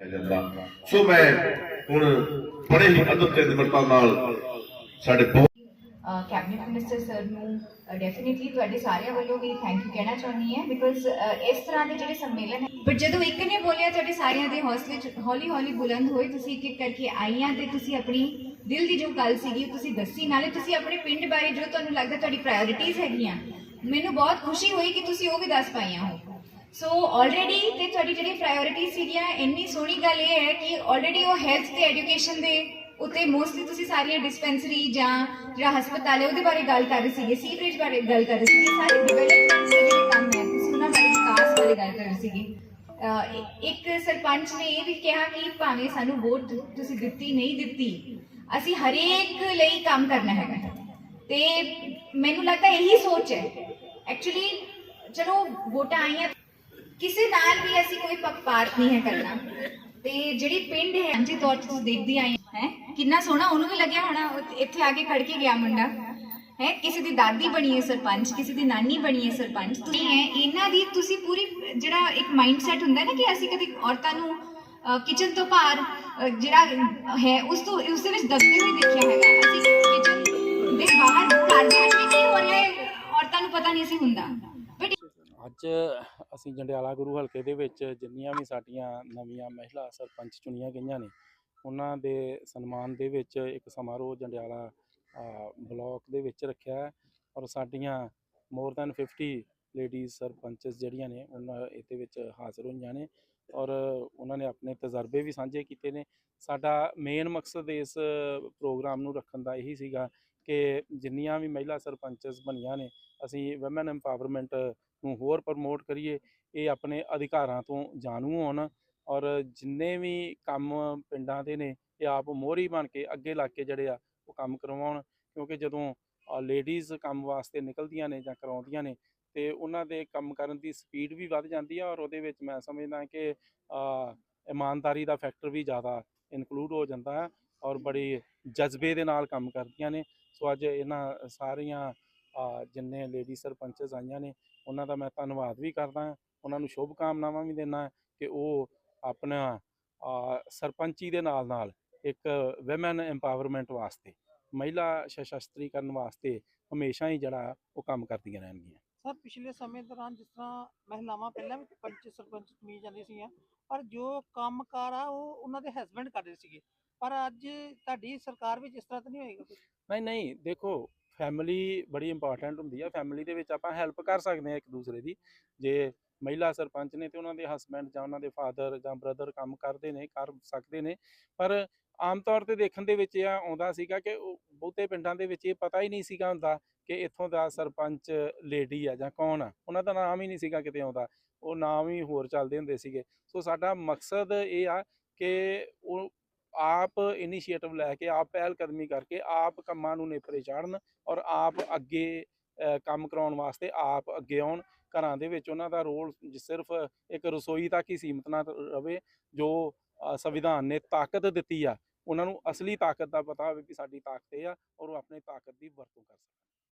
ਸੋ ਮੈਂ ਹੁਣ ਬੜੇ ਹੀ ਅਦਬ ਤੇ ਨਿਮਰਤਾ ਨਾਲ ਸਾਡੇ ਕੈਬਨਿਟ ਮਿਨਿਸਟਰ ਸਰ ਨੂੰ ਡੈਫੀਨਿਟਲੀ ਤੁਹਾਡੇ ਸਾਰਿਆਂ ਵੱਲੋਂ ਵੀ ਥੈਂਕ ਯੂ ਕਹਿਣਾ ਚਾਹੁੰਦੀ ਹਾਂ ਬਿਕੋਜ਼ ਇਸ ਤਰ੍ਹਾਂ ਦੇ ਜਿਹੜੇ ਸੰਮੇਲਨ ਹੈ ਬਟ ਜਦੋਂ ਇੱਕ ਨੇ ਬੋਲਿਆ ਤੁਹਾਡੇ ਸਾਰਿਆਂ ਦੇ ਹੌਸਲੇ ਚ ਹੌਲੀ ਹੌਲੀ ਬੁਲੰਦ ਹੋਏ, ਤੁਸੀਂ ਇੱਕ ਇੱਕ ਕਰਕੇ ਆਈਆਂ ਤੇ ਤੁਸੀਂ ਆਪਣੀ ਦਿਲ ਦੀ ਜੋ ਗੱਲ ਸੀਗੀ, ਤੁਸੀਂ ਦੱਸੀ, ਨਾਲੇ ਤੁਸੀਂ ਆਪਣੇ ਪਿੰਡ ਬਾਰੇ ਜੋ ਤੁਹਾਨੂੰ ਲੱਗਦਾ ਤੁਹਾਡੀ ਪ੍ਰਾਇੋਰਟੀਜ਼ ਹੈਗੀਆਂ, ਮੈਨੂੰ ਬਹੁਤ ਖੁਸ਼ੀ ਹੋਈ ਕਿ ਤੁਸੀਂ ਉਹ ਵੀ ਦੱਸ ਪਾਈਆਂ ਹੋ। ਸੋ ਆਲਰੇਡੀ ਤੇ ਤੁਹਾਡੀ ਜਿਹੜੀ ਪ੍ਰਾਇੋਰਟੀ ਸੀਗੀਆਂ ਇੰਨੀ ਸੋਹਣੀ ਗੱਲ ਇਹ ਹੈ ਕਿ ਆਲਰੇਡੀ ਉਹ ਹੈਲਥ ਤੇ ਐਜੂਕੇਸ਼ਨ ਦੇ ਉੱਤੇ ਮੋਸਟਲੀ ਤੁਸੀਂ ਸਾਰੀਆਂ ਡਿਸਪੈਂਸਰੀ ਜਾਂ ਜਿਹੜਾ ਹਸਪਤਾਲ ਹੈ, ਉਹਦੇ ਬਾਰੇ ਗੱਲ ਕਰ ਰਹੇ ਸੀਗੇ ਸੀਵਰੇਜ ਬਾਰੇ ਗੱਲ ਕਰ ਰਹੇ ਸੀਗੇ, ਸਾਰੇ ਡਿਵੈਲਪਮੈਂਟ ਦੇ ਜਿਹੜੇ ਕੰਮ ਹੈ, ਤੁਸੀਂ ਉਹਨਾਂ ਬਾਰੇ ਵਿਕਾਸ ਬਾਰੇ ਗੱਲ ਕਰ ਰਹੇ ਸੀਗੇ। ਇੱਕ ਸਰਪੰਚ ਨੇ ਇਹ ਵੀ ਕਿਹਾ ਕਿ ਭਾਵੇਂ ਸਾਨੂੰ ਵੋਟ ਤੁਸੀਂ ਦਿੱਤੀ, ਨਹੀਂ ਦਿੱਤੀ, ਅਸੀਂ ਹਰੇਕ ਲਈ ਕੰਮ ਕਰਨਾ ਹੈਗਾ। ਤੇ ਮੈਨੂੰ ਲੱਗਦਾ ਇਹੀ ਸੋਚ ਹੈ। ਐਕਚੁਅਲੀ ਚਲੋ, ਵੋਟਾਂ ਆਈਆਂ ਕਿਸੇ ਨਾਲ ਵੀ ਅਸੀਂ ਕੋਈ ਪੱਖਪਾਤ ਨਹੀਂ ਹੈ ਕਰਨਾ। ਤੇ ਜਿਹੜੀ ਪਿੰਡ ਹੈ ਅੰਜੀ ਤੌਰ ਤੇ ਤੁਸੀਂ ਦੇਖਦੀ ਆਈ ਹੈ? ਕਿੰਨਾ ਸੋਹਣਾ ਉਹਨੂੰ ਵੀ ਲੱਗਿਆ ਹੋਣਾ ਉਹ ਇੱਥੇ ਆ ਕੇ ਖੜ ਕੇ ਗਿਆ ਮੁੰਡਾ। ਹੈ? ਕਿਸੇ ਦੀ ਦਾਦੀ ਬਣੀ ਹੈ ਸਰਪੰਚ ਕਿਸੇ ਦੀ ਨਾਨੀ ਬਣੀ ਹੈ ਸਰਪੰਚ। ਤੁਸੀਂ ਹੈ ਇਹਨਾਂ ਦੀ ਤੁਸੀਂ ਪੂਰੀ ਜਿਹੜਾ ਇੱਕ ਮਾਈਂਡ ਸੈਟ ਹੁੰਦਾ ਹੈ ਨਾ ਕਿ ਅਸੀਂ ਕਦੇ ਔਰਤਾਂ ਨੂੰ ਕਿਚਨ ਤੋਂ ਬਾਹਰ ਅਹ, ਜਿਹੜਾ ਹੈ ਉਸ ਤੋਂ ਉਸ ਦੇ ਵਿੱਚ ਦਬਦੇ ਹੋਏ ਦੇਖਿਆ ਹੈਗਾ। ਅਸੀਂ ਕਿਚਨ ਦੇ ਬਾਹਰ ਘਰ ਦੇ ਵਿੱਚ ਵੀ ਕੀ ਹੋ ਰਿਹਾ ਹੈ ਔਰਤਾਂ ਨੂੰ ਪਤਾ ਨਹੀਂ ਸੀ ਹੁੰਦਾ। ਬਟ ਅੱਜ ਅਸੀਂ ਜੰਡਿਆਲਾ ਗੁਰੂ ਹਲਕੇ ਦੇ ਵਿੱਚ ਜਿੰਨੀਆਂ ਵੀ ਸਾਡੀਆਂ ਨਵੀਆਂ ਮਹਿਲਾ ਸਰਪੰਚ ਚੁਣੀਆਂ ਗਈਆਂ ਨੇ ਉਹਨਾਂ ਦੇ ਸਨਮਾਨ ਦੇ ਵਿੱਚ ਇੱਕ ਸਮਾਰੋਹ ਜੰਡਿਆਲਾ ਅ, ਬਲਾਕ ਦੇ ਵਿੱਚ ਰੱਖਿਆ ਹੈ ਔਰ ਸਾਡੀਆਂ ਮੋਰ ਦੈਨ 50 ਲੇਡੀਜ਼ ਸਰਪੰਚਸ ਜਿਹੜੀਆਂ ਨੇ ਉਹਨਾਂ ਇਹਦੇ ਵਿੱਚ ਹਾਜ਼ਰ ਹੋਈਆਂ ਨੇ ਔਰ ਉਹਨਾਂ ਨੇ ਆਪਣੇ ਤਜਰਬੇ ਵੀ ਸਾਂਝੇ ਕੀਤੇ ਨੇ। ਸਾਡਾ ਮੇਨ ਮਕਸਦ ਇਸ ਪ੍ਰੋਗਰਾਮ ਨੂੰ ਰੱਖਣ ਦਾ ਇਹੀ ਸੀਗਾ ਕਿ ਜਿੰਨੀਆਂ ਵੀ ਮਹਿਲਾ ਸਰਪੰਚਸ ਬਣੀਆਂ ਨੇ ਅਸੀਂ ਔਮਨ ਐਮਪਾਵਰਮੈਂਟ ਨੂੰ ਹੋਰ ਪ੍ਰਮੋਟ ਕਰੀਏ, ਇਹ ਆਪਣੇ ਅਧਿਕਾਰਾਂ ਤੋਂ ਜਾਣੂ ਹੋਣ ਔਰ ਜਿੰਨੇ ਵੀ ਕੰਮ ਪਿੰਡਾਂ ਦੇ ਨੇ, ਇਹ ਆਪ ਮੋਹਰੀ ਬਣ ਕੇ ਅੱਗੇ ਲੱਗ ਕੇ ਜਿਹੜੇ ਆ, ਉਹ ਕੰਮ ਕਰਵਾਉਣ। ਕਿਉਂਕਿ ਜਦੋਂ ਲੇਡੀਜ਼ ਕੰਮ ਵਾਸਤੇ ਨਿਕਲਦੀਆਂ ਨੇ ਜਾਂ ਕਰਾਉਂਦੀਆਂ ਨੇ, ਤੇ ਉਹਨਾਂ ਦੇ ਕੰਮ ਕਰਨ ਦੀ ਸਪੀਡ ਵੀ ਵੱਧ ਜਾਂਦੀ ਆ ਔਰ ਉਹਦੇ ਵਿੱਚ ਮੈਂ ਸਮਝਦਾ ਕਿ ਇਮਾਨਦਾਰੀ ਦਾ ਫੈਕਟਰ ਵੀ ਜ਼ਿਆਦਾ ਇਨਕਲੂਡ ਹੋ ਜਾਂਦਾ ਹੈ ਔਰ ਬੜੀ ਜਜ਼ਬੇ ਦੇ ਨਾਲ ਕੰਮ ਕਰਦੀਆਂ ਨੇ। ਸੋ ਅੱਜ ਇਹਨਾਂ ਸਾਰੀਆਂ ਜਿੰਨੇ ਲੇਡੀ ਸਰਪੰਚਸ ਆਈਆਂ ਨੇ ਉਹਨਾਂ ਦਾ ਮੈਂ ਧੰਨਵਾਦ ਵੀ ਕਰਦਾ ਉਹਨਾਂ ਨੂੰ ਸ਼ੁਭ ਕਾਮਨਾਵਾਂ ਵੀ ਦਿੰਦਾ ਕਿ ਉਹ ਆਪਣਾ ਸਰਪੰਚੀ ਦੇ ਨਾਲ ਨਾਲ ਇੱਕ ਔਮਨ ਐਮਪਾਵਰਮੈਂਟ ਵਾਸਤੇ ਮਹਿਲਾ ਸਸ਼ਸਤਰੀਕਰਨ ਵਾਸਤੇ ਹਮੇਸ਼ਾ ਹੀ ਜਿਹੜਾ ਉਹ ਕੰਮ ਕਰਦੀਆਂ ਰਹਿਣਗੀਆਂ। ਸਰ ਪਿਛਲੇ ਸਮੇਂ ਦੌਰਾਨ ਜਿਸ ਤਰ੍ਹਾਂ ਮਹਿਲਾਵਾਂ ਪਹਿਲਾਂ ਵੀ ਪੰਚ ਸਰਪੰਚ ਚੁਣੀ ਜਾਂਦੀ ਸੀਗੀਆਂ ਪਰ ਜੋ ਕੰਮਕਾਰ ਆ ਉਹ ਉਹਨਾਂ ਦੇ ਹਸਬੰਡ ਕਰਦੇ ਸੀਗੇ। ਪਰ ਅੱਜ ਤੁਹਾਡੀ ਸਰਕਾਰ ਵਿੱਚ ਇਸ ਤਰ੍ਹਾਂ ਤਾਂ ਨਹੀਂ ਹੋਏਗਾ? ਨਹੀਂ ਨਹੀਂ ਦੇਖੋ ਫੈਮਿਲੀ ਬੜੀ ਇੰਪੋਰਟੈਂਟ ਹੁੰਦੀ ਆ। ਫੈਮਿਲੀ ਦੇ ਵਿੱਚ ਆਪਾਂ ਹੈਲਪ ਕਰ ਸਕਦੇ ਆ ਇੱਕ ਦੂਸਰੇ ਦੀ। ਜੇ ਮਹਿਲਾ ਸਰਪੰਚ ਨੇ ਤੇ ਉਹਨਾਂ ਦੇ ਹਸਬੰਡ ਜਾਂ ਉਹਨਾਂ ਦੇ ਫਾਦਰ ਜਾਂ ਬ੍ਰਦਰ ਕੰਮ ਕਰਦੇ ਨੇ, ਕਰ ਸਕਦੇ ਨੇ। ਪਰ ਆਮ ਤੌਰ ਤੇ ਦੇਖਣ ਦੇ ਵਿੱਚ ਇਹ ਆਉਂਦਾ ਸੀਗਾ ਕਿ ਬਹੁਤੇ ਪਿੰਡਾਂ ਦੇ ਵਿੱਚ ਇਹ ਪਤਾ ਹੀ ਨਹੀਂ ਸੀਗਾ ਹੁੰਦਾ ਕਿ ਇੱਥੋਂ ਦਾ ਸਰਪੰਚ ਲੇਡੀ ਆ ਜਾਂ ਕੌਣ ਆ। ਉਹਨਾਂ ਦਾ ਨਾਮ ਹੀ ਨਹੀਂ ਸੀਗਾ ਕਿਤੇ ਆਉਂਦਾ। ਉਹ ਨਾਮ ਹੀ ਹੋਰ ਚੱਲਦੇ ਹੁੰਦੇ ਸੀਗੇ। ਸੋ ਸਾਡਾ ਮਕਸਦ ਇਹ ਆ ਕਿ ਉਹ ਆਪ ਇਨੀਸ਼ੀਏਟਿਵ ਲੈ ਕੇ, ਆਪ ਪਹਿਲ ਕਦਮੀ ਕਰਕੇ ਆਪ ਕੰਮਾਂ ਨੂੰ ਨੇਪਰੇ ਚਾੜਨ ਔਰ ਆਪ ਅੱਗੇ ਕੰਮ ਕਰਾਉਣ ਵਾਸਤੇ ਆਪ ਅੱਗੇ ਆਉਣ। ਘਰਾਂ ਦੇ ਵਿੱਚ ਉਹਨਾਂ ਦਾ ਰੋਲ ਸਿਰਫ ਇੱਕ ਰਸੋਈ ਤੱਕ ਹੀ ਸੀਮਤ ਨਾ ਰਵੇ, ਜੋ ਸੰਵਿਧਾਨ ਨੇ ਤਾਕਤ ਦਿੱਤੀ ਆ, ਉਹਨਾਂ ਨੂੰ ਅਸਲੀ ਤਾਕਤ ਦਾ ਪਤਾ ਹੋਵੇ ਕਿ ਸਾਡੀ ਤਾਕਤ ਇਹ ਆ ਔਰ ਉਹ ਆਪਣੀ ਤਾਕਤ ਦੀ ਵਰਤੋਂ ਕਰ ਸਕਣ।